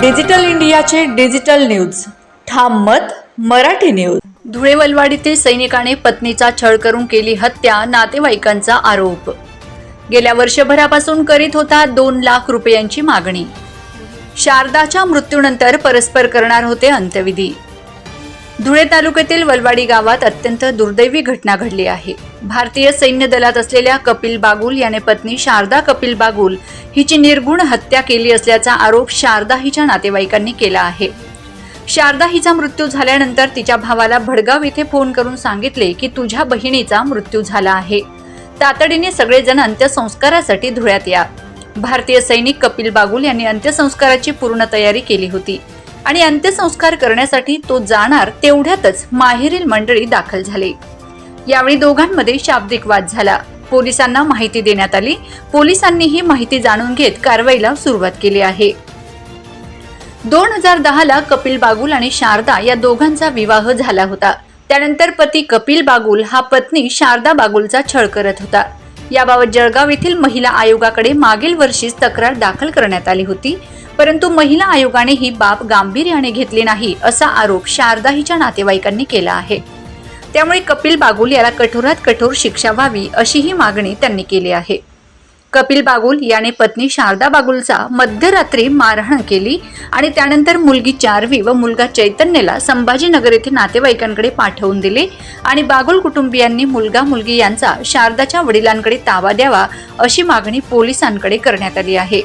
Digital इंडियाचे digital news. ठाम मत मराठी न्यूज. धुळे वलवाडीतील सैनिकाने पत्नीचा छळ करून केली हत्या नातेवाईकांचा आरोप. गेल्या वर्षभरापासून करीत होता दोन लाख रुपयांची मागणी. शारदाच्या मृत्यूनंतर परस्पर करणार होते अंत्यविधी. धुळे तालुक्यातील वलवाडी गावात अत्यंत दुर्दैवी घटना घडली आहे. भारतीय सैन्य दलात असलेल्या कपिल बागुल याने पत्नी शारदा कपिल बागुल हिची निर्गुण हत्या केली असल्याचा आरोप शारदा हिच्या नातेवाईकांनी केला आहे. शारदा हिचा मृत्यू झाल्यानंतर तिच्या भावाला भडगाव येथे फोन करून सांगितले की तुझ्या बहिणीचा मृत्यू झाला आहे. तातडीने सगळेजण अंत्यसंस्कारासाठी धुळ्यात या. भारतीय सैनिक कपिल बागुल यांनी अंत्यसंस्काराची पूर्ण तयारी केली होती. आणि अंत्यसंस्कार करण्यासाठी तो जाणार तेवढ्यातच माहेरील मंडळी दाखल झाले. यावेळी दोघांमध्ये शाब्दिक वाद झाला. पोलिसांना माहिती देण्यात आली. पोलिसांनी ही माहिती जाणून घेत कारवाईला सुरुवात केली आहे. दोन हजार दहाला कपिल बागुल आणि शारदा या दोघांचा विवाह झाला होता. त्यानंतर पती कपिल बागुल हा पत्नी शारदा बागुलचा छळ करत होता. याबाबत जळगाव येथील महिला आयोगाकडे मागील वर्षीच तक्रार दाखल करण्यात आली होती. परंतु महिला आयोगाने ही बाब गांभीर्याने घेतली नाही असा आरोप शारदा हिच्या नातेवाईकांनी केला आहे. त्यामुळे कपिल बागुल याला कठोरात कठोर शिक्षा व्हावी अशी ही मागणी त्यांनी केली आहे. कपिल बागुल याने पत्नी शारदा बागुलचा मध्यरात्री मारहाण केली आणि त्यानंतर मुलगी चारवी व मुलगा चैतन्यला संभाजीनगर येथे नातेवाईकांकडे पाठवून दिले आणि बागुल कुटुंबियांनी मुलगा मुलगी यांचा शारदाच्या वडिलांकडे ताबा द्यावा अशी मागणी पोलिसांकडे करण्यात आली आहे.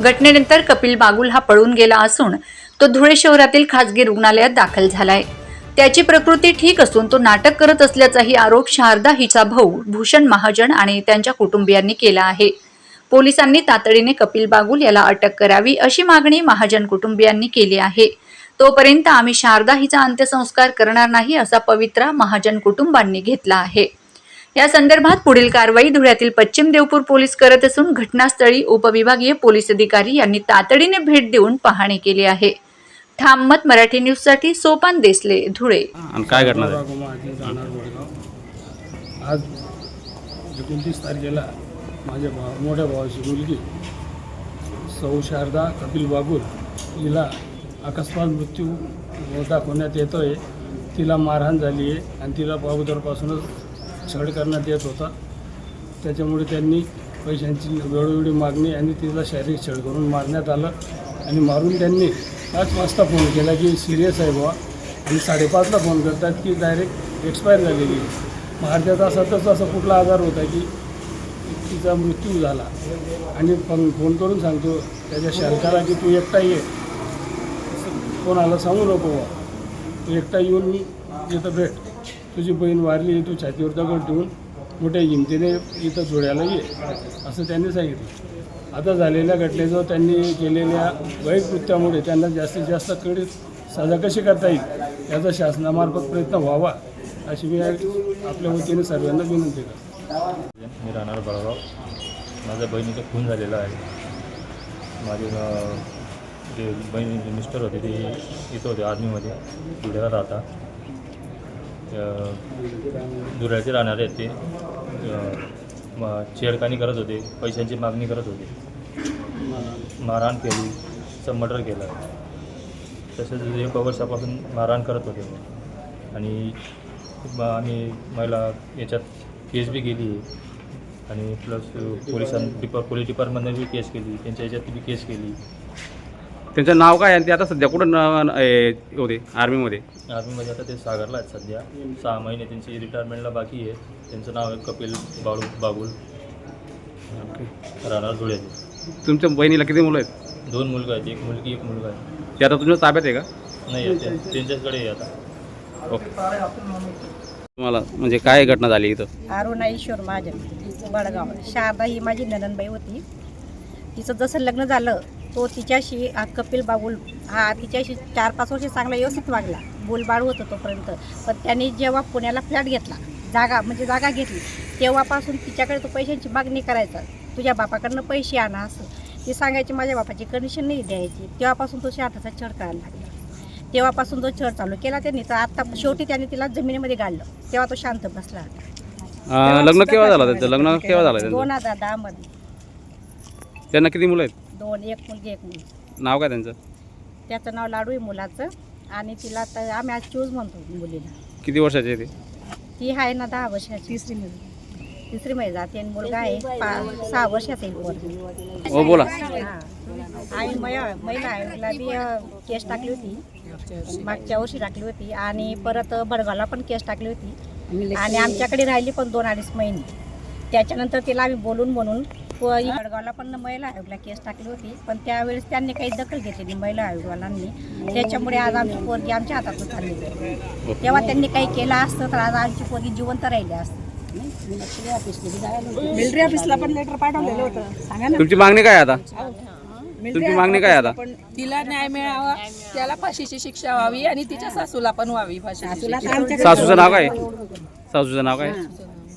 घटनेनंतर कपिल बागुल हा पळून गेला असून तो धुळे शहरातील खासगी रुग्णालयात दाखल झालाय. त्याची प्रकृती ठीक असून तो नाटक करत असल्याचाही आरोप शारदा हिचा भाऊ भूषण महाजन आणि त्यांच्या कुटुंबियांनी केला आहे. पोलिसांनी तातडीने कपिल बागुल याला अटक करावी अशी मागणी महाजन कुटुंबियांनी केली आहे. तोपर्यंत आम्ही शारदा हिचा अंत्यसंस्कार करणार नाही असा पवित्रा महाजन कुटुंबांनी घेतला आहे. या संदर्भात पुढील कारवाई धुळ्यातील पश्चिम देवपूर पोलीस करत असून घटनास्थळी उपविभागीय पोलीस अधिकारी यांनी तातडीने भेट देऊन पाहणी केली आहे. ठाम मत मराठी न्यूजसाठी सोपान देसले धुळे. आणि काय घटना झाली? बागोमा आधी जाणार वडगाव. आज एकोणतीस तारखेला माझ्या भाव मोठ्या भावाची मुलगी सौ शारदा कपिल बागुल हिला अकस्मात मृत्यू दाखवण्यात येतो आहे तिला मारहाण झाली आहे आणि तिला अगोदरपासूनच छळ करण्यात येत होता. त्याच्यामुळे त्यांनी पैशांची वेळोवेळी मागणी आणि तिला शारीरिक छळ करून मारण्यात आलं आणि मारून त्यांनी पाच वाजता फोन केला की सिरियस आहे बुवा. आणि साडेपाचला फोन करतात की डायरेक्ट एक्सपायर झालेली मग अर्ध्या तासातच असा कुठला आजार होता की तिचा मृत्यू झाला. आणि पण फोन करून सांगतो त्याच्या शालकाला की तू एकटा ये कोणाला सांगू नको बुवा. तू एकटा येऊन इथं भेट. तुझी बहीण वारली तू छातीवर दगड ठेवून मोठ्या हिमतीने इथं जोड्याला ये. असं त्यांनी सांगितलं. आता झालेल्या घटनेचं त्यांनी केलेल्या वैकृत्यामुळे त्यांना जास्तीत जास्त कडीत साजा कशी करता येईल याचा शासनामार्फत प्रयत्न व्हावा अशी मी आपल्या वतीने सर्वांना विनंती करतो. मी राहणार बळगाव. माझ्या बहिणीचा खून झालेला आहे. माझे जे बहिणी मिस्टर होते ते इथं होते आर्मीमध्ये. धुळ्याला राहता. अं, धुळ्याचे राहणारे आहेत ते. छेडखानी करत होते पैशांची मागणी करत होते. मारहाण केली सब मर्डर केलं. तसेच एक वर्षापासून मारहाण करत होते. आणि आम्ही महिला याच्यात केस बी केली. आणि प्लस पोलिसां डिपा पोलीस डिपार्टमेंटने बी केस केली. त्यांच्या याच्यात बी केस केली. त्यांचं नाव काय आणि ते आता सध्या कुठं न- न- ए, होते आर्मीमध्ये? आर्मीमध्ये आता ते सागरला आहेत सध्या. सहा महिने त्यांची रिटायरमेंटला बाकी आहे. त्यांचं नाव आहे कपिल बाळू बागुल. राहणार धुळ्याचे तुमच्या बहिणीला किती मुलं आहेत? दोन मुलगा आहेत एक मुलगी एक मुलगा आहे. ते आता तुमच्या ताब्यात आहे का? नाही आहे, त्यांच्याचकडे आहे आता. ओके. तुम्हाला म्हणजे काय घटना झाली इथं? अरुणा ईश्वर महाजन बडगाव. शारदा ही माझी ननंदबाई होती. तिचं जसं लग्न झालं तो तिच्याशी कपिल बाबुल हा तिच्याशी चार पाच वर्ष चांगला व्यवस्थित वागला. बोलबाळ होतं तोपर्यंत. पण त्याने जेव्हा पुण्याला फ्लॅट घेतला जागा म्हणजे जागा घेतली तेव्हापासून तिच्याकडे तो पैशांची मागणी करायचा. तुझ्या बापाकडनं पैसे आणा असं. ती सांगायची माझ्या बापाची कंडिशन नाही द्यायची. तेव्हापासून तो शारदाचा छळ करायला लागला. तेव्हापासून तो छळ चालू केला त्यांनी. तर आता शेवटी त्याने तिला जमिनीमध्ये गाडलं. तेव्हा तो शांत बसला लग्न केव्हा झालं त्यांचं? लग्न केव्हा झालं दोन हजार दहा मध्ये त्यांना किती मुलं आहेत? दोन एक मुलगी एक मुलगी. नाव काय त्यांचं? त्याचं नाव लाडू आहे मुलाचं. आणि तिला तर आम्ही आज चूज म्हणतो मुलीला. किती वर्षाचे आहे ते? ती आहे ना दहा वर्षाची. तिसरी तिसरी महिना जाते आणि मुलगा आहे पा सहा वर्षाचा येईल पोरगी. हो बोला. हा. आणि महिला महिला आयोगाला बी अ, केस टाकली होती. मागच्या वर्षी टाकली होती. आणि परत बडगावला पण केस टाकली होती. आणि आमच्याकडे राहिली पण दोन अडीच महिने. त्याच्यानंतर तिला आम्ही बोलून म्हणून बडगावला पण महिला आयोगाला केस टाकली होती. पण त्यावेळेस त्यांनी काही दखल घेतलेली महिला आयोगालांनी. त्याच्यामुळे आज आमची पोरगी आमच्या हातातून चालली. तेव्हा त्यांनी काही केलं असतं तर आज आमची पोरगी जिवंत राहिली असते. मिलिटरी ऑफिसला पण लेटर पाठवलेलं होतं. सांगा ना. तुमची मागणी काय आता? तुमची मागणी काय आता? पण तिला न्याय मिळावा त्याला फाशीची शिक्षा व्हावी आणि तिच्या सासूला पण व्हावी शिक्षा. सासूचं नाव काय? सासूचं नाव काय?